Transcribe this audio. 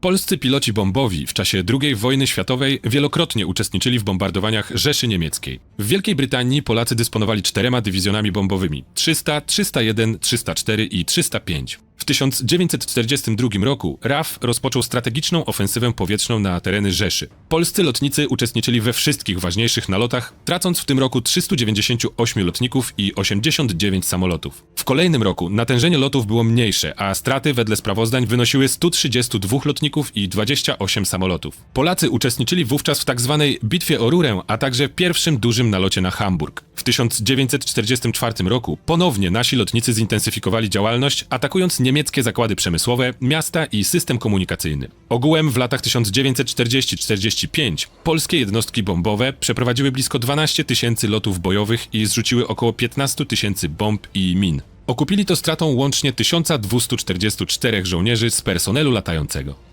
Polscy piloci bombowi w czasie II wojny światowej wielokrotnie uczestniczyli w bombardowaniach Rzeszy Niemieckiej. W Wielkiej Brytanii Polacy dysponowali czterema dywizjonami bombowymi 300, 301, 304 i 305. W 1942 roku RAF rozpoczął strategiczną ofensywę powietrzną na tereny Rzeszy. Polscy lotnicy uczestniczyli we wszystkich ważniejszych nalotach, tracąc w tym roku 398 lotników i 89 samolotów. W kolejnym roku natężenie lotów było mniejsze, a straty wedle sprawozdań wynosiły 132 lotników i 28 samolotów. Polacy uczestniczyli wówczas w tzw. bitwie o Rurę, a także pierwszym dużym nalocie na Hamburg. W 1944 roku ponownie nasi lotnicy zintensyfikowali działalność, atakując niemieckie zakłady przemysłowe, miasta i system komunikacyjny. Ogółem w latach 1940-45 polskie jednostki bombowe przeprowadziły blisko 12 tysięcy lotów bojowych i zrzuciły około 15 tysięcy bomb i min. Okupili to stratą łącznie 1244 żołnierzy z personelu latającego.